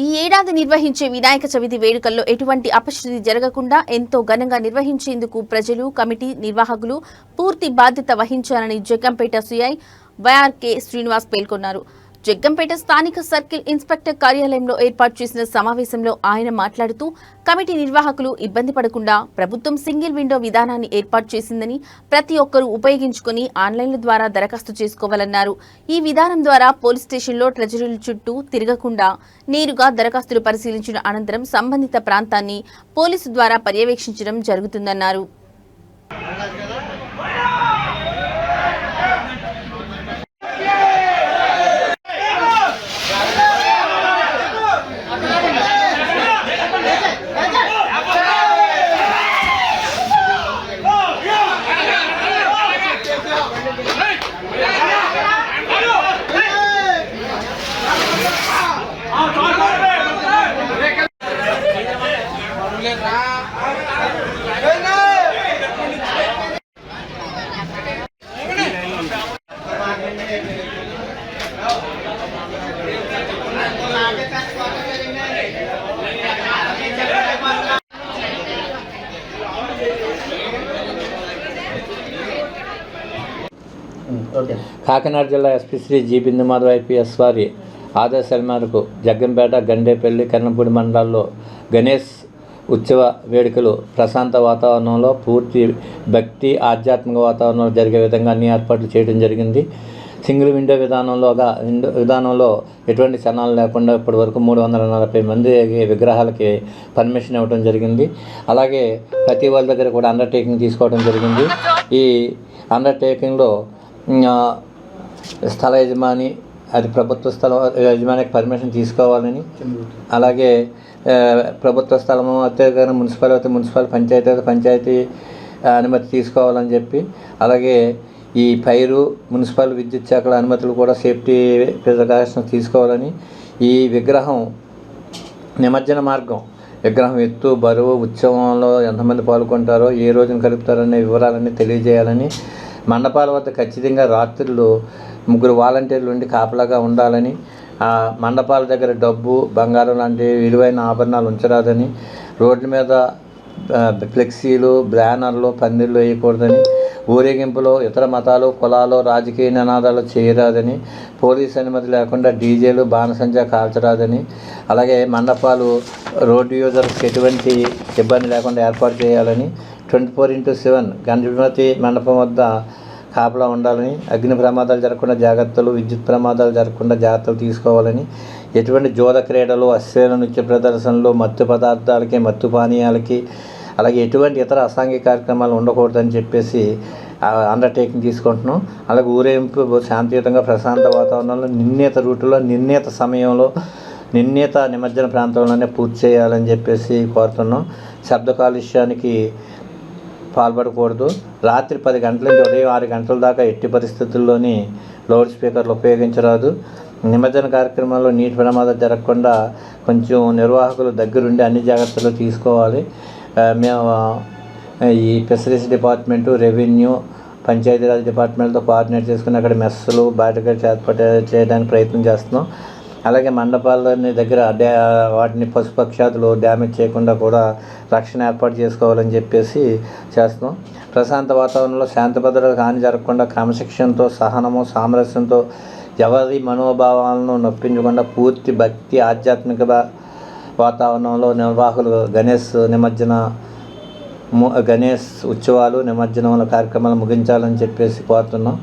ఈ ఏడాది నిర్వహించే వినాయక చవితి వేడుకల్లో ఎటువంటి అపశృతి జరగకుండా ఎంతో ఘనంగా నిర్వహించేందుకు ప్రజలు కమిటీ నిర్వాహకులు పూర్తి బాధ్యత వహించాలని జగ్గంపేట సిఐ వైఆర్కే శ్రీనివాస్ పేర్కొన్నారు. జగ్గంపేట స్థానిక సర్కిల్ ఇన్స్పెక్టర్ కార్యాలయంలో ఏర్పాటు చేసిన సమావేశంలో ఆయన మాట్లాడుతూ కమిటీ నిర్వాహకులు ఇబ్బంది పడకుండా ప్రభుత్వం సింగిల్ విండో విధానాన్ని ఏర్పాటు చేసిందని ప్రతి ఒక్కరూ ఉపయోగించుకుని ఆన్లైన్ల ద్వారా దరఖాస్తు చేసుకోవాలన్నారు. ఈ విధానం ద్వారా పోలీస్ స్టేషన్లో ట్రెజరీల చుట్టూ తిరగకుండా నేరుగా దరఖాస్తులు పరిశీలించిన అనంతరం సంబంధిత ప్రాంతాన్ని పోలీసు ద్వారా పర్యవేక్షించడం జరుగుతుందన్నారు. కాకినాడ జిల్లా SP Shri G Bindumadhav IPS వారి ఆదేశాల మేరకు జగ్గంపేట గండేపల్లి కన్నపూడి మండలాల్లో గణేష్ ఉత్సవ వేడుకలు ప్రశాంత వాతావరణంలో పూర్తి భక్తి ఆధ్యాత్మిక వాతావరణంలో జరిగే విధంగా అన్ని ఏర్పాట్లు చేయడం జరిగింది. సింగిల్ విండో విధానంలోగా విండో విధానంలో ఎటువంటి చలనాలు లేకుండా ఇప్పటి వరకు మూడు వందల నలభై మంది విగ్రహాలకి పర్మిషన్ ఇవ్వడం జరిగింది. అలాగే ప్రతి వాళ్ళ దగ్గర కూడా అండర్టేకింగ్ తీసుకోవడం జరిగింది. ఈ అండర్టేకింగ్లో స్థల యజమాని అది ప్రభుత్వ స్థలం యజమానికి పర్మిషన్ తీసుకోవాలని. అలాగే ప్రభుత్వ స్థలము అత్యధికంగా మున్సిపల్ అయితే మున్సిపల్ పంచాయతీ అయితే పంచాయతీ అనుమతి తీసుకోవాలని చెప్పి. అలాగే ఈ పైరు మున్సిపల్ విద్యుత్ శాఖల అనుమతులు కూడా సేఫ్టీ ప్రికాషన్స్ తీసుకోవాలని. ఈ విగ్రహం నిమజ్జన మార్గం విగ్రహం ఎత్తు బరువు ఉత్సవంలో ఎంతమంది పాల్గొంటారో ఏ రోజున కలుపుతారనే వివరాలన్నీ తెలియజేయాలని మండపాల వద్ద ఖచ్చితంగా రాత్రులు ముగ్గురు వాలంటీర్లు ఉండి కాపలాగా ఉండాలని ఆ మండపాల దగ్గర డబ్బు బంగారం లాంటి విలువైన ఆభరణాలు ఉంచరాదని రోడ్ల మీద ఫ్లెక్సీలు బ్యానర్లు పందిళ్ళు వేయకూడదని ఊరేగింపులో ఇతర మతాలు కులాలు రాజకీయ నినాదాలు చేయరాదని పోలీస్ అనుమతి లేకుండా డీజేలు బాణసంచా కాల్చరాదని అలాగే మండపాలు రోడ్డు యూజర్స్కి ఎటువంటి ఇబ్బంది లేకుండా ఏర్పాటు చేయాలని twenty four into seven Ganapati మండపం వద్ద కాపలా ఉండాలని అగ్ని ప్రమాదాలు జరగకుండా జాగ్రత్తలు విద్యుత్ ప్రమాదాలు జరగకుండా జాగ్రత్తలు తీసుకోవాలని ఎటువంటి జోల క్రీడలు అశ్వేల నృత్య ప్రదర్శనలు మత్తు పదార్థాలకి మత్తు పానీయాలకి అలాగే ఎటువంటి ఇతర అసాంఘిక కార్యక్రమాలు ఉండకూడదని చెప్పేసి అండర్టేకింగ్ తీసుకుంటున్నాం. అలాగే ఊరేగింపు శాంతియుతంగా ప్రశాంత వాతావరణంలో నిర్ణీత రూటులో నిర్ణీత సమయంలో నిర్ణీత నిమజ్జన ప్రాంతంలోనే పూర్తి చేయాలని చెప్పేసి కోరుతున్నాం. శబ్ద కాలుష్యానికి పాల్పడకూడదు. రాత్రి పది గంటల నుంచి ఉదయం ఆరు గంటల దాకా ఎట్టి పరిస్థితుల్లోని లౌడ్ స్పీకర్లు ఉపయోగించరాదు. నిమజ్జన కార్యక్రమంలో నీటి ప్రమాదాలు జరగకుండా కొంచెం నిర్వాహకులు దగ్గరుండి అన్ని జాగ్రత్తలు తీసుకోవాలి. మేము ఈ ఫిషరీస్ డిపార్ట్మెంటు రెవెన్యూ పంచాయతీరాజ్ డిపార్ట్మెంట్తో కోఆర్డినేట్ చేసుకుని అక్కడ మెస్సులు బయటగా ఏర్పాటు చేయడానికి ప్రయత్నం చేస్తున్నాం. అలాగే మండపాలని దగ్గర డ్యా వాటిని పశుపక్షాతులు డ్యామేజ్ చేయకుండా కూడా రక్షణ ఏర్పాటు చేసుకోవాలని చెప్పేసి చేస్తున్నాం. ప్రశాంత వాతావరణంలో శాంతిభద్రతకు హాని జరగకుండా క్రమశిక్షణతో సహనము సామరస్యంతో ఎవరి మనోభావాలను నొప్పించకుండా పూర్తి భక్తి ఆధ్యాత్మిక వాతావరణంలో నిర్వాహకులు గణేష్ నిమజ్జన ము- గణేష్ ఉత్సవాలు నిమజ్జనముల కార్యక్రమాలు ముగించాలని చెప్పేసి కోరుతున్నాం.